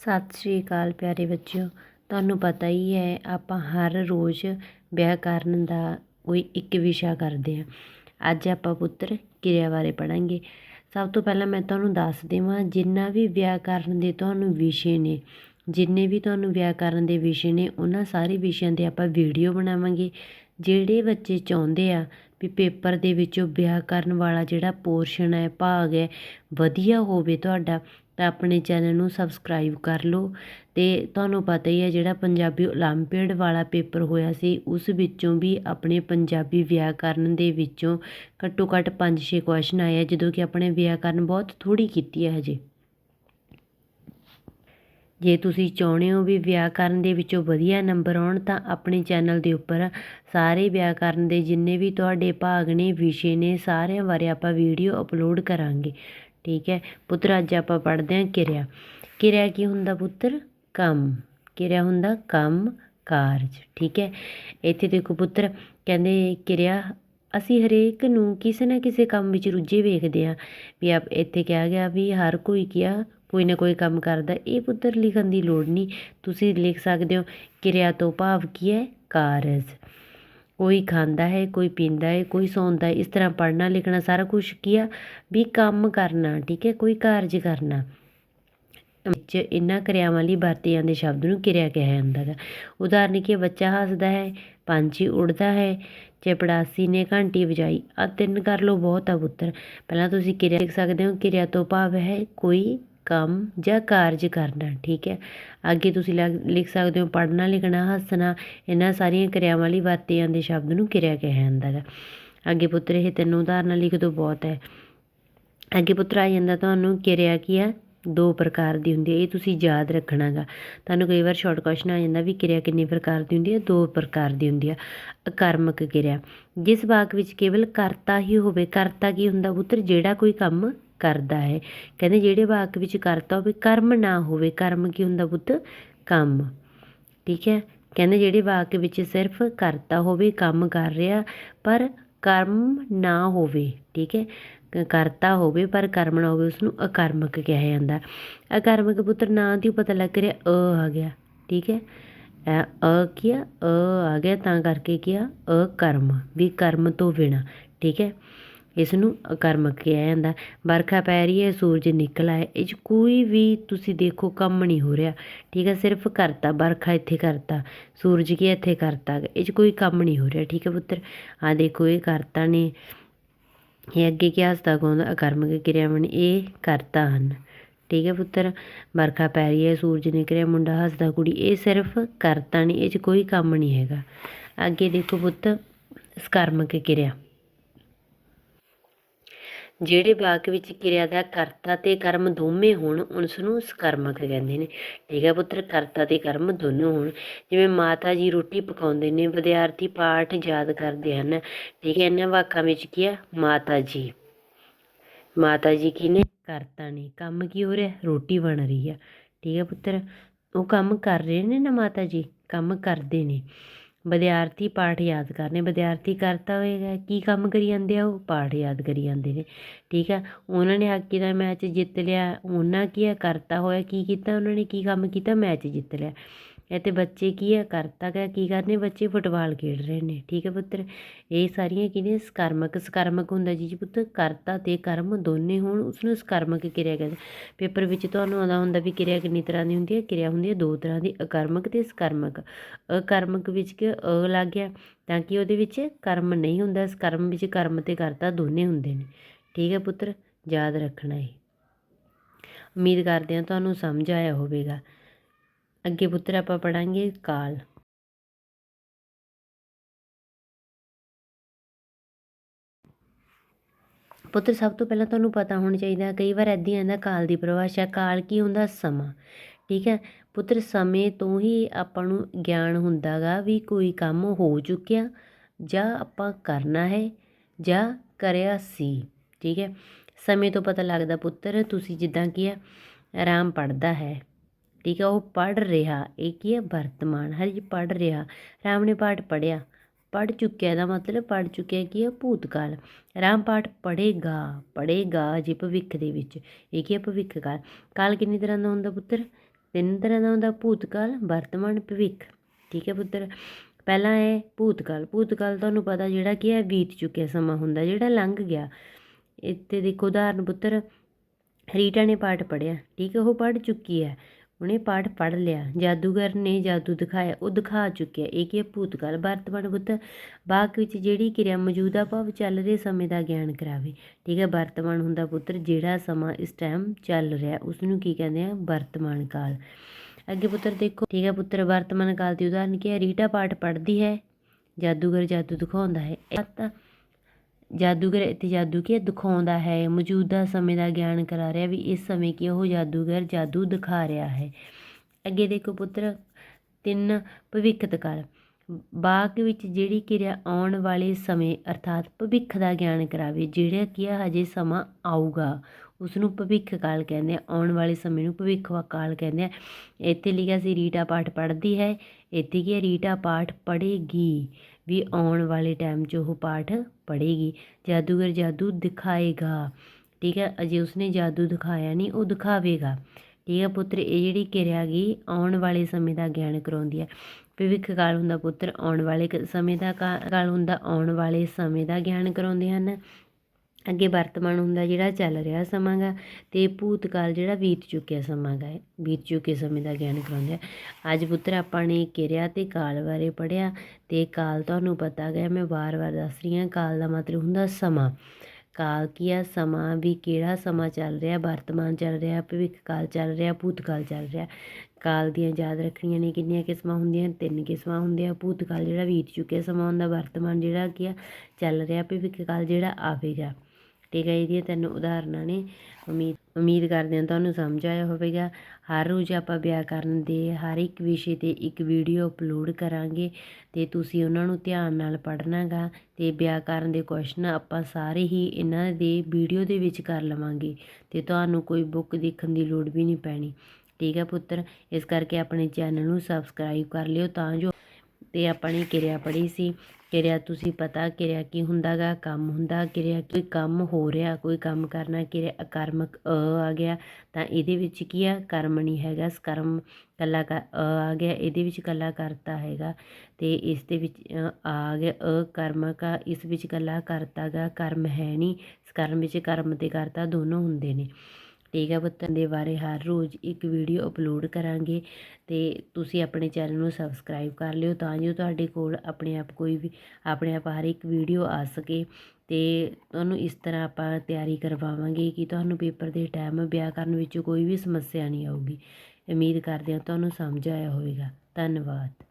ਸਤਿ ਸ਼੍ਰੀ ਅਕਾਲ ਪਿਆਰੇ ਬੱਚਿਓ। ਤੁਹਾਨੂੰ ਪਤਾ ਹੀ ਹੈ, ਆਪਾਂ ਹਰ ਰੋਜ਼ ਵਿਆਕਰਨ ਦਾ ਕੋਈ ਇੱਕ ਵਿਸ਼ਾ ਕਰਦੇ ਹਾਂ। ਅੱਜ ਆਪਾਂ ਪੁੱਤਰ ਕਿਰਿਆ ਬਾਰੇ ਪੜਾਂਗੇ ਸਭ ਤੋਂ ਪਹਿਲਾਂ ਮੈਂ ਤੁਹਾਨੂੰ ਦੱਸ ਦੇਵਾਂ, ਜਿੰਨਾ ਵੀ ਵਿਆਕਰਨ ਦੇ ਤੁਹਾਨੂੰ ਵਿਸ਼ੇ ਨੇ, ਜਿੰਨੇ ਵੀ ਤੁਹਾਨੂੰ ਵਿਆਕਰਨ ਦੇ ਵਿਸ਼ੇ ਨੇ, ਉਹਨਾਂ ਸਾਰੇ ਵਿਸ਼ਿਆਂ ਦੇ ਆਪਾਂ ਵੀਡੀਓ ਬਣਾਵਾਂਗੇ। ਜਿਹੜੇ ਬੱਚੇ ਚਾਹੁੰਦੇ ਆ ਵੀ ਪੇਪਰ ਦੇ ਵਿੱਚੋਂ ਵਿਆਕਰਨ ਵਾਲਾ ਜਿਹੜਾ ਪੋਰਸ਼ਨ ਹੈ, ਭਾਗ ਹੈ, ਵਧੀਆ ਹੋਵੇ ਤੁਹਾਡਾ ਤਾਂ ਆਪਣੇ ਚੈਨਲ ਨੂੰ ਸਬਸਕ੍ਰਾਈਬ ਕਰ ਲਓ। ਅਤੇ ਤੁਹਾਨੂੰ ਪਤਾ ਹੀ ਹੈ, ਜਿਹੜਾ ਪੰਜਾਬੀ ਓਲੰਪੀਅਡ ਵਾਲਾ ਪੇਪਰ ਹੋਇਆ ਸੀ, ਉਸ ਵਿੱਚੋਂ ਵੀ ਆਪਣੇ ਪੰਜਾਬੀ ਵਿਆਕਰਨ ਦੇ ਵਿੱਚੋਂ ਘੱਟੋ ਘੱਟ 5-6 ਕੁਐਸਚਨ ਆਏ ਆ, ਜਦੋਂ ਕਿ ਆਪਣੇ ਵਿਆਕਰਨ ਬਹੁਤ ਥੋੜ੍ਹੀ ਕੀਤੀ ਹੈ ਹਜੇ। ਜੇ ਤੁਸੀਂ ਚਾਹੁੰਦੇ ਹੋ ਵੀ ਵਿਆਕਰਨ ਦੇ ਵਿੱਚੋਂ ਵਧੀਆ ਨੰਬਰ ਆਉਣ, ਤਾਂ ਆਪਣੇ ਚੈਨਲ ਦੇ ਉੱਪਰ ਸਾਰੇ ਵਿਆਕਰਨ ਦੇ ਜਿੰਨੇ ਵੀ ਤੁਹਾਡੇ ਭਾਗ ਨੇ, ਵਿਸ਼ੇ ਨੇ, ਸਾਰਿਆਂ ਬਾਰੇ ਆਪਾਂ ਵੀਡੀਓ ਅਪਲੋਡ ਕਰਾਂਗੇ। ਠੀਕ ਹੈ, ਪੁੱਤਰ ਅੱਜ ਆਪਾਂ ਪੜ੍ਹਦੇ ਹਾਂ ਕਿਰਿਆ। ਕਿਰਿਆ ਕੀ ਹੁੰਦਾ ਪੁੱਤਰ? ਕੰਮ। ਕਿਰਿਆ ਹੁੰਦਾ ਕੰਮ ਕਾਰਜ, ਠੀਕ ਹੈ। ਇੱਥੇ ਦੇਖੋ ਪੁੱਤਰ, ਕਹਿੰਦੇ ਕਿਰਿਆ, ਅਸੀਂ ਹਰੇਕ ਨੂੰ ਕਿਸੇ ਨਾ ਕਿਸੇ ਕੰਮ ਵਿੱਚ ਰੁੱਝੇ ਵੇਖਦੇ ਹਾਂ। ਵੀ ਆਪ ਇੱਥੇ ਕਿਹਾ ਗਿਆ ਵੀ ਹਰ ਕੋਈ ਕਿਹਾ ਕੋਈ ਨਾ ਕੋਈ ਕੰਮ ਕਰਦਾ, ਇਹ ਪੁੱਤਰ ਲਿਖਣ ਦੀ ਲੋੜ ਨਹੀਂ। ਤੁਸੀਂ ਲਿਖ ਸਕਦੇ ਹੋ, ਕਿਰਿਆ ਤੋਂ ਭਾਵ ਕੀ ਹੈ? ਕਾਰਜ। ਕੋਈ ਖਾਂਦਾ ਹੈ, ਕੋਈ ਪੀਂਦਾ ਹੈ, ਕੋਈ ਸੌਂਦਾ ਇਸ ਤਰ੍ਹਾਂ ਪੜ੍ਹਨਾ ਲਿਖਣਾ ਸਾਰਾ ਕੁਛ ਕੀ ਆ? ਵੀ ਕੰਮ ਕਰਨਾ, ਠੀਕ ਹੈ, ਕੋਈ ਕਾਰਜ ਕਰਨਾ। ਵਿੱਚ ਇਹਨਾਂ ਕਿਰਿਆਵਾਂ ਲਈ ਵਰਤੇ ਜਾਂਦੇ ਸ਼ਬਦ ਨੂੰ ਕਿਰਿਆ ਕਿਹਾ ਜਾਂਦਾ ਹੈ ਉਦਾਹਰਨ ਕਿ ਬੱਚਾ ਹੱਸਦਾ ਹੈ, ਪੰਛੀ ਉੱਡਦਾ ਹੈ ਚਪੜਾਸੀ ਨੇ ਘੰਟੀ ਵਜਾਈ ਆ ਤਿੰਨ ਕਰ ਲਓ ਬਹੁਤ ਆ ਪੁੱਤਰ। ਪਹਿਲਾਂ ਤੁਸੀਂ ਕਿਰਿਆ ਲਿਖ ਸਕਦੇ ਹੋ, ਕਿਰਿਆ ਤੋਂ ਭਾਵ ਹੈ ਕੋਈ ਕੰਮ ਜਾਂ ਕਾਰਜ ਕਰਨਾ, ਠੀਕ ਹੈ? ਅੱਗੇ ਤੁਸੀਂ ਲਿਖ ਸਕਦੇ ਹੋ ਪੜ੍ਹਨਾ, ਲਿਖਣਾ, ਹੱਸਣਾ, ਇਹਨਾਂ ਸਾਰੀਆਂ ਕਿਰਿਆਵਾਂ ਲਈ ਵਰਤੇ ਜਾਂਦੇ ਸ਼ਬਦ ਨੂੰ ਕਿਰਿਆ ਕਿਹਾ ਜਾਂਦਾ ਹੈ ਅੱਗੇ ਪੁੱਤਰ, ਇਹ ਤਿੰਨ ਉਦਾਹਰਨਾਂ ਲਿਖ ਦੋ, ਬਹੁਤ ਹੈ। ਅੱਗੇ ਪੁੱਤਰ ਆ ਜਾਂਦਾ, ਤੁਹਾਨੂੰ ਕਿਰਿਆ ਕੀ ਹੈ ਦੋ ਪ੍ਰਕਾਰ ਦੀ ਹੁੰਦੀ ਹੈ, ਇਹ ਤੁਸੀਂ ਯਾਦ ਰੱਖਣਾਗਾ ਤੁਹਾਨੂੰ ਕਈ ਵਾਰ ਸ਼ਾਰਟ ਕੁਐਸਚਨ ਆ ਜਾਂਦਾ ਵੀ ਕਿਰਿਆ ਕਿੰਨੇ ਪ੍ਰਕਾਰ ਦੀ ਹੁੰਦੀ ਹੈ? ਦੋ ਪ੍ਰਕਾਰ ਦੀ ਹੁੰਦੀ ਹੈ ਅਕਰਮਕ ਕਿਰਿਆ। ਜਿਸ ਵਾਕ ਵਿੱਚ ਕੇਵਲ ਕਰਤਾ ਹੀ ਹੋਵੇ, ਕਰਤਾ ਕੀ ਹੁੰਦਾ ਪੁੱਤਰ? ਜਿਹੜਾ ਕੋਈ ਕੰਮ ਕਰਦਾ ਹੈ। ਕਹਿੰਦੇ ਜਿਹੜੇ ਵਾਕ ਵਿੱਚ ਕਰਤਾ ਹੋਵੇ, ਕਰਮ ਨਾ ਹੋਵੇ। ਕਰਮ ਕੀ ਹੁੰਦਾ ਪੁੱਤ? ਕੰਮ। ਠੀਕ ਹੈ? ਕਹਿੰਦੇ ਜਿਹੜੇ ਵਾਕ ਵਿੱਚ ਸਿਰਫ ਕਰਤਾ ਹੋਵੇ, ਕੰਮ ਕਰ ਰਿਹਾ, ਪਰ ਕਰਮ ਨਾ ਹੋਵੇ। ਠੀਕ ਹੈ? ਕਰਤਾ ਹੋਵੇ, ਪਰ ਕਰਮ ਨਾ ਹੋਵੇ ਉਸ ਨੂੰ ਅਕਰਮਕ ਕਿਹਾ ਜਾਂਦਾ। ਅਕਰਮਕ ਪੁੱਤਰ ਨਾਂ ਦੀ ਪਤਾ ਲੱਗ ਰਿਹਾ? ਅ ਆ ਗਿਆ। ਠੀਕ ਹੈ? ਅ ਕੀ ਆ ਅ ਆ ਗਿਆ, ਤਾਂ ਕਰਕੇ ਕੀ ਆ ਅਕਰਮ। ਵੀ ਕਰਮ ਤੋਂ ਬਿਨਾ। ਠੀਕ ਹੈ? ਇਸ ਨੂੰ ਅਕਰਮਕ ਕਿਹਾ ਜਾਂਦਾ। ਵਰਖਾ ਪੈ ਰਹੀ ਹੈ, ਸੂਰਜ ਨਿਕਲ ਆਇਆ। ਇਹ 'ਚ ਕੋਈ ਵੀ ਤੁਸੀਂ ਦੇਖੋ, ਕੰਮ ਨਹੀਂ ਹੋ ਰਿਹਾ। ਠੀਕ ਹੈ, ਸਿਰਫ ਕਰਤਾ, ਵਰਖਾ ਇੱਥੇ ਕਰਤਾ, ਸੂਰਜ ਕੀ ਇੱਥੇ ਕਰਤਾ। ਇਹ 'ਚ ਕੋਈ ਕੰਮ ਨਹੀਂ ਹੋ ਰਿਹਾ, ਠੀਕ ਹੈ ਪੁੱਤਰ? ਆ ਦੇਖੋ, ਇਹ ਕਰਤਾ ਨੇ। ਇਹ ਅੱਗੇ ਕੀ ਹਸਤਾ ਗਾਉਂਦਾ ਅਕਰਮਕ ਕਿਰਿਆਵਾਂ ਨੇ ਇਹ ਕਰਤਾ ਹਨ। ਠੀਕ ਹੈ ਪੁੱਤਰ? ਵਰਖਾ ਪੈ ਰਹੀ ਹੈ, ਸੂਰਜ ਨਿਕਲਿਆ ਮੁੰਡਾ ਹੱਸਦਾ, ਕੁੜੀ, ਇਹ ਸਿਰਫ ਕਰਤਾ ਨਹੀਂ ਇਹ 'ਚ ਕੋਈ ਕੰਮ ਨਹੀਂ ਹੈਗਾ। ਅੱਗੇ ਦੇਖੋ ਪੁੱਤ ਸਕਰਮਕ ਕਿਰਿਆ। ਜਿਹੜੇ ਵਾਕ ਵਿੱਚ ਕਿਰਿਆ ਦਾ ਕਰਤਾ ਤੇ ਕਰਮ ਦੋਵੇਂ ਹੋਣ, ਉਸ ਨੂੰ ਸਕਰਮਕ ਕਹਿੰਦੇ ਨੇ। ਠੀਕ ਹੈ ਪੁੱਤਰ, ਕਰਤਾ ਤੇ ਕਰਮ ਦੋਨੋਂ ਹੋਣ। ਜਿਵੇਂ ਮਾਤਾ ਜੀ ਰੋਟੀ ਪਕਾਉਂਦੇ ਨੇ, ਵਿਦਿਆਰਥੀ ਪਾਠ ਯਾਦ ਕਰਦੇ ਹਨ। ਠੀਕ ਹੈ, ਇਹਨਾਂ ਵਾਕਾਂ ਵਿੱਚ ਕੀ ਆ ਮਾਤਾ ਜੀ। ਮਾਤਾ ਜੀ ਕੀ ਨੇ ਕਰਤਾ ਨੇ। ਕੰਮ ਕੀ ਹੋ ਰਿਹਾ? ਰੋਟੀ ਬਣ ਰਹੀ ਆ ਠੀਕ ਹੈ ਪੁੱਤਰ, ਉਹ ਕੰਮ ਕਰ ਰਹੇ ਨੇ ਨਾ ਮਾਤਾ ਜੀ? ਕੰਮ ਕਰਦੇ ਨੇ। ਵਿਦਿਆਰਥੀ ਪਾਠ ਯਾਦ ਕਰਨੇ, ਵਿਦਿਆਰਥੀ ਕਰਤਾ ਹੋਏਗਾ, ਕੀ ਕੰਮ ਕਰੀ ਜਾਂਦੇ ਆ ਉਹ? ਪਾਠ ਯਾਦ ਕਰੀ ਜਾਂਦੇ ਨੇ, ਠੀਕ ਆ? ਉਹਨਾਂ ਨੇ ਹਾਕੀ ਦਾ ਮੈਚ ਜਿੱਤ ਲਿਆ, ਉਹਨਾਂ ਕੀ ਆ? ਕਰਤਾ ਹੋਇਆ, ਕੀ ਕੀਤਾ ਉਹਨਾਂ ਨੇ? ਕੀ ਕੰਮ ਕੀਤਾ? ਮੈਚ ਜਿੱਤ ਲਿਆ। ਇਹ ਤਾਂ ਬੱਚੇ ਕੀ ਆ ਕਰਤਾ ਗਿਆ ਕੀ ਕਰਨੇ? ਬੱਚੇ ਫੁੱਟਬਾਲ ਖੇਡ ਰਹੇ ਨੇ। ਠੀਕ ਹੈ ਪੁੱਤਰ? ਇਹ ਸਾਰੀਆਂ ਕਿਹਨੇ? ਸਕਰਮਕ ਸਕਰਮਕ ਹੁੰਦਾ ਜੀ ਜੀ ਪੁੱਤ। ਕਰਤਾ ਤੇ ਕਰਮ ਦੋਨੇ ਹੋਣ ਉਸ ਨੂੰ ਸਕਰਮਕ ਕਿਰਿਆ ਕਹਿੰਦੇ। ਪੇਪਰ ਵਿੱਚ ਤੁਹਾਨੂੰ ਆਉਂਦਾ ਹੁੰਦਾ ਵੀ ਕਿਰਿਆ ਕਿੰਨੀ ਤਰ੍ਹਾਂ ਦੀ ਹੁੰਦੀ ਹੈ ਕਿਰਿਆ ਹੁੰਦੀ ਹੈ ਦੋ ਤਰ੍ਹਾਂ ਦੀ, ਅਕਰਮਕ ਤੇ ਸਕਰਮਕ। ਅਕਰਮਕ ਵਿੱਚ ਕਿ ਅ ਲੱਗ ਗਿਆ, ਤਾਂ ਕਿ ਉਹਦੇ ਵਿੱਚ ਕਰਮ ਨਹੀਂ ਹੁੰਦਾ। ਸਕਰਮ ਵਿੱਚ ਕਰਮ ਤੇ ਕਰਤਾ ਦੋਨੇ ਹੁੰਦੇ ਨੇ। ਠੀਕ ਹੈ ਪੁੱਤਰ? ਯਾਦ ਰੱਖਣਾ ਹੈ ਉਮੀਦ ਕਰਦੇ ਹਾਂ ਤੁਹਾਨੂੰ ਸਮਝ ਆਇਆ ਹੋਵੇਗਾ। ਅੱਗੇ ਪੁੱਤਰ ਆਪਾਂ ਪੜਾਂਗੇ ਕਾਲ। ਪੁੱਤਰ, ਸਭ ਤੋਂ ਪਹਿਲਾਂ ਤੁਹਾਨੂੰ ਪਤਾ ਹੋਣਾ ਚਾਹੀਦਾ, ਕਈ ਵਾਰ ਐਦੀ ਆਂਦਾ ਕਾਲ ਦੀ ਪਰਿਭਾਸ਼ਾ, ਕਾਲ ਕੀ ਹੁੰਦਾ? ਸਮਾਂ। ਠੀਕ ਹੈ? ਪੁੱਤਰ, ਸਮੇਂ ਤੋਂ ਹੀ ਆਪਾਂ ਨੂੰ ਗਿਆਨ ਹੁੰਦਾਗਾ ਵੀ ਕੋਈ ਕੰਮ ਹੋ ਚੁੱਕਿਆ, ਜਾਂ ਆਪਾਂ ਕਰਨਾ ਹੈ, ਜਾਂ ਕਰਿਆ ਸੀ। ਠੀਕ ਹੈ? ਸਮੇਂ ਤੋਂ ਪਤਾ ਲੱਗਦਾ ਪੁੱਤਰ, ਤੁਸੀਂ ਜਿੱਦਾਂ ਕੀ ਹੈ ਆਰਾਮ ਪੜਦਾ ਹੈ। ਠੀਕ ਹੈ ਉਹ ਪੜ ਰਿਹਾ, ਇਹ ਕੀ ਹੈ ਵਰਤਮਾਨ ਹਰੀ ਪੜ ਰਿਹਾ, ਰਾਮ ਨੇ ਪਾਠ ਪੜਿਆ ਪੜ ਚੁੱਕਿਆ ਦਾ ਮਤਲਬ ਪੜ ਚੁੱਕਿਆ ਕੀ ਹੈ ਭੂਤਕਾਲ, ਰਾਮ ਪਾਠ ਪੜੇਗਾ ਪੜੇਗਾ ਜੇ ਭਵਿੱਖ ਦੇ ਵਿੱਚ, ਇਹ ਕੀ ਹੈ ਭਵਿੱਖ ਕਾਲ ਕਾਲ ਕਿੰਨੀ ਤਰ੍ਹਾਂ ਦਾ ਹੁੰਦਾ ਪੁੱਤਰ, ਤਿੰਨ ਤਰ੍ਹਾਂ ਦਾ ਹੁੰਦਾ ਭੂਤਕਾਲ, ਵਰਤਮਾਨ, ਭਵਿੱਖ, ਠੀਕ ਹੈ ਪੁੱਤਰ, ਪਹਿਲਾਂ ਹੈ ਭੂਤਕਾਲ ਭੂਤਕਾਲ ਤੁਹਾਨੂੰ ਪਤਾ ਜਿਹੜਾ ਕੀ ਹੈ ਬੀਤ ਚੁੱਕਿਆ ਸਮਾਂ ਹੁੰਦਾ, ਜਿਹੜਾ ਲੰਘ ਗਿਆ, ਇੱਥੇ ਦੇਖੋ ਉਦਾਹਰਨ ਪੁੱਤਰ, ਰੀਟਾ ਨੇ ਪਾਠ ਪੜਿਆ ਠੀਕ ਹੈ ਉਹ ਪੜ ਚੁੱਕੀ ਹੈ ਉਹਨੇ ਪਾਠ ਪੜ ਲਿਆ, ਜਾਦੂਗਰ ਨੇ ਜਾਦੂ ਦਿਖਾਇਆ, ਉਹ ਦਿਖਾ ਚੁੱਕਿਆ, ਇਹ ਕੀ ਹੈ ਭੂਤਕਾਲ ਵਰਤਮਾਨ ਪੁੱਤਰ ਬਾਕ ਵਿੱਚ ਜਿਹੜੀ ਕਿਰਿਆ ਮੌਜੂਦਾ ਭਾਵ ਚੱਲ ਰਹੇ ਸਮੇਂ ਦਾ ਗਿਆਨ ਕਰਾਵੇ, ਠੀਕ ਹੈ, ਵਰਤਮਾਨ ਹੁੰਦਾ ਪੁੱਤਰ, ਜਿਹੜਾ ਸਮਾਂ ਇਸ ਟਾਈਮ ਚੱਲ ਰਿਹਾ ਉਸ ਨੂੰ ਕੀ ਕਹਿੰਦੇ ਆ, ਵਰਤਮਾਨ ਕਾਲ। ਅੱਗੇ ਪੁੱਤਰ ਦੇਖੋ, ਠੀਕ ਹੈ, ਪੁੱਤਰ ਵਰਤਮਾਨ ਕਾਲ ਦੀ ਉਦਾਹਰਨ ਕੀ ਹੈ, ਰੀਟਾ ਪਾਠ ਪੜ੍ਹਦੀ ਹੈ, ਜਾਦੂਗਰ ਜਾਦੂ ਦਿਖਾਉਂਦਾ ਹੈ ਇਹ ਤਾਂ ਜਾਦੂਗਰ ਇੱਥੇ ਜਾਦੂ ਕੀ ਦਿਖਾਉਂਦਾ ਹੈ, ਮੌਜੂਦਾ ਸਮੇਂ ਦਾ ਗਿਆਨ ਕਰਾ ਰਿਹਾ ਵੀ ਇਸ ਸਮੇਂ ਕਿ ਉਹ ਜਾਦੂਗਰ ਜਾਦੂ ਦਿਖਾ ਰਿਹਾ ਹੈ। ਅੱਗੇ ਦੇਖੋ ਪੁੱਤਰ, ਤਿੰਨ ਭਵਿੱਖਤ ਕਾਲ ਬਾਗ ਵਿੱਚ ਜਿਹੜੀ ਕਿਰਿਆ ਆਉਣ ਵਾਲੇ ਸਮੇਂ ਅਰਥਾਤ ਭਵਿੱਖ ਦਾ ਗਿਆਨ ਕਰਾਵੇ, ਜਿਹੜਾ ਕੀ ਹਜੇ ਸਮਾਂ ਆਊਗਾ। ਉਸ ਨੂੰ ਭਵਿੱਖ ਕਾਲ ਕਹਿੰਦੇ ਆ, ਆਉਣ ਵਾਲੇ ਸਮੇਂ ਨੂੰ ਭਵਿੱਖ ਕਾਲ ਕਹਿੰਦੇ ਆ। ਇੱਥੇ ਲਿਖਿਆ ਸੀ, ਰੀਟਾ ਪਾਠ ਪੜ੍ਹਦੀ ਹੈ, ਇੱਥੇ ਕੀ ਹੈ, ਰੀਟਾ ਪਾਠ ਪੜ੍ਹੇਗੀ, ਵੀ ਆਉਣ ਵਾਲੇ ਟਾਈਮ 'ਚ ਉਹ ਪਾਠ ਪੜ੍ਹੇਗੀ। ਜਾਦੂਗਰ ਜਾਦੂ ਦਿਖਾਏਗਾ, ਠੀਕ ਹੈ, ਅਜੇ ਉਸਨੇ ਜਾਦੂ ਦਿਖਾਇਆ ਨਹੀਂ, ਉਹ ਦਿਖਾਵੇਗਾ। ਠੀਕ ਹੈ ਪੁੱਤਰ, ਇਹ ਜਿਹੜੀ ਕਿਰਿਆ ਗਈ ਆਉਣ ਵਾਲੇ ਸਮੇਂ ਦਾ ਗਿਆਨ ਕਰਾਉਂਦੀ ਹੈ। ਭਵਿੱਖ ਕਾਲ ਹੁੰਦਾ ਪੁੱਤਰ, ਆਉਣ ਵਾਲੇ ਕ- ਸਮੇਂ ਦਾ ਕਾ- ਕਾਲ ਹੁੰਦਾ ਆਉਣ ਵਾਲੇ ਸਮੇਂ ਦਾ ਗਿਆਨ ਕਰਾਉਂਦੇ ਹਨ। ਅੱਗੇ ਵਰਤਮਾਨ ਹੁੰਦਾ ਜਿਹੜਾ ਚੱਲ ਰਿਹਾ ਸਮਾਂ ਗਾ ਅਤੇ ਭੂਤਕਾਲ ਜਿਹੜਾ ਬੀਤ ਚੁੱਕਿਆ ਸਮਾਂ ਗਾ ਬੀਤ ਚੁੱਕੇ ਸਮੇਂ ਦਾ ਗਿਆਨ ਕਰਾਉਂਦੇ ਆ। ਅੱਜ ਪੁੱਤਰ ਆਪਾਂ ਨੇ ਕਿਰਿਆ ਅਤੇ ਕਾਲ ਬਾਰੇ ਪੜ੍ਹਿਆ ਅਤੇ ਕਾਲ ਤੁਹਾਨੂੰ ਪਤਾ ਗਿਆ, ਮੈਂ ਵਾਰ-ਵਾਰ ਦੱਸ ਰਹੀ ਹਾਂ, ਕਾਲ ਦਾ ਮਤਲਬ ਹੁੰਦਾ ਸਮਾਂ। ਕਾਲ ਕੀ ਆ? ਸਮਾਂ ਵੀ ਕਿਹੜਾ ਸਮਾਂ ਚੱਲ ਰਿਹਾ? ਵਰਤਮਾਨ ਚੱਲ ਰਿਹਾ, ਭਵਿੱਖ ਕਾਲ ਚੱਲ ਰਿਹਾ, ਭੂਤਕਾਲ ਚੱਲ ਰਿਹਾ। ਕਾਲ ਦੀਆਂ ਯਾਦ ਰੱਖਣੀਆਂ ਨੇ ਕਿੰਨੀਆਂ ਕਿਸਮਾਂ ਹੁੰਦੀਆਂ? ਤਿੰਨ ਕਿਸਮਾਂ ਹੁੰਦੀਆਂ। ਭੂਤਕਾਲ ਜਿਹੜਾ ਬੀਤ ਚੁੱਕਿਆ ਸਮਾਂ ਹੁੰਦਾ ਵਰਤਮਾਨ ਜਿਹੜਾ ਕੀ ਆ? ਚੱਲ ਰਿਹਾ, ਭਵਿੱਖ ਕਾਲ ਜਿਹੜਾ ਆਵੇਗਾ। ਠੀਕ ਹੈ। ਇਹਦੀਆਂ ਤਿੰਨ ਉਦਾਹਰਨਾਂ ਨੇ। ਉਮੀਦ ਉਮੀਦ ਕਰਦੇ ਹਾਂ ਤੁਹਾਨੂੰ ਸਮਝ ਆਇਆ ਹੋਵੇਗਾ। ਹਰ ਰੋਜ਼ ਆਪਾਂ ਵਿਆਕਰਨ ਦੇ ਹਰ ਇੱਕ ਵਿਸ਼ੇ ਤੇ ਇੱਕ ਵੀਡੀਓ ਅਪਲੋਡ ਕਰਾਂਗੇ ਤੇ ਤੁਸੀਂ ਉਹਨਾਂ ਨੂੰ ਧਿਆਨ ਨਾਲ ਪੜ੍ਹਨਾ ਗਾ ਤੇ ਵਿਆਕਰਨ ਦੇ ਕੁਐਸਚਨ ਆਪਾਂ ਸਾਰੇ ਹੀ ਇਹਨਾਂ ਦੇ ਵੀਡੀਓ ਦੇ ਵਿੱਚ ਕਰ ਲਵਾਂਗੇ ਤੇ ਤੁਹਾਨੂੰ ਕੋਈ ਬੁੱਕ ਦੇਖਣ ਦੀ ਲੋੜ ਵੀ ਨਹੀਂ ਪੈਣੀ। ਠੀਕ ਹੈ ਪੁੱਤਰ, ਇਸ ਕਰਕੇ ਆਪਣੇ ਚੈਨਲ ਨੂੰ ਸਬਸਕ੍ਰਾਈਬ ਕਰ ਲਿਓ ਤਾਂ ਜੋ ਤੇ ਆਪਾਂ ਨੇ ਕਿਰਿਆ ਪੜ੍ਹੀ ਸੀ। ਕਿਰਿਆ ਤੁਸੀਂ ਪਤਾ, ਕਿਰਿਆ ਕੀ ਹੁੰਦਾ ਗਾ ਕੰਮ ਹੁੰਦਾ, ਕਿਰਿਆ ਕੋਈ ਕੰਮ ਹੋ ਰਿਹਾ, ਕੋਈ ਕੰਮ ਕਰਨਾ, ਕਿਰਿਆ ਅਕਰਮਕ ਅ ਆ ਗਿਆ। ਤਾਂ ਇਹਦੇ ਵਿੱਚ ਕੀ ਆ? ਕਰਮ ਨਹੀਂ ਹੈਗਾ। ਸਕਰਮ ਕੱਲਾ ਕ ਆ ਗਿਆ। ਇਹਦੇ ਵਿੱਚ ਕੱਲਾ ਕਰਤਾ ਹੈਗਾ। ਤੇ ਇਸ ਦੇ ਵਿੱਚ ਆ ਗਿਆ ਅ ਕਰਮਕ। ਆ ਇਸ ਵਿੱਚ ਕੱਲਾ ਕਰਤਾ ਗਾ ਕਰਮ ਹੈ ਨਹੀਂ ਸਕਰਮ ਵਿੱਚ ਕਰਮ ਤੇ ਕਰਤਾ ਦੋਨੋਂ ਹੁੰਦੇ ਨੇ। ਠੀਕ ਹੈ ਪੁੱਤਰ ਦੇ ਬਾਰੇ ਹਰ ਰੋਜ਼ ਇੱਕ ਵੀਡੀਓ ਅਪਲੋਡ ਕਰਾਂਗੇ ਤੇ ਤੁਸੀਂ ਆਪਣੇ ਚੈਨਲ ਨੂੰ ਸਬਸਕ੍ਰਾਈਬ ਕਰ ਲਿਓ ਤਾਂ ਜੋ ਤੁਹਾਡੇ ਕੋਲ ਆਪਣੇ ਆਪ ਕੋਈ ਵੀ, ਆਪਣੇ ਆਪ ਹਰ ਇੱਕ ਵੀਡੀਓ ਆ ਸਕੇ। ਤੇ ਤੁਹਾਨੂੰ ਇਸ ਤਰ੍ਹਾਂ ਆਪਾਂ ਤਿਆਰੀ ਕਰਵਾਵਾਂਗੇ ਕਿ ਤੁਹਾਨੂੰ ਪੇਪਰ ਦੇ ਟਾਈਮ ਵਿਆਹ ਕਰਨ ਵਿੱਚ ਕੋਈ ਵੀ ਸਮੱਸਿਆ ਨਹੀਂ ਆਊਗੀ। ਉਮੀਦ ਕਰਦੇ ਹਾਂ ਤੁਹਾਨੂੰ ਸਮਝ ਆਇਆ ਹੋਵੇਗਾ। ਧੰਨਵਾਦ।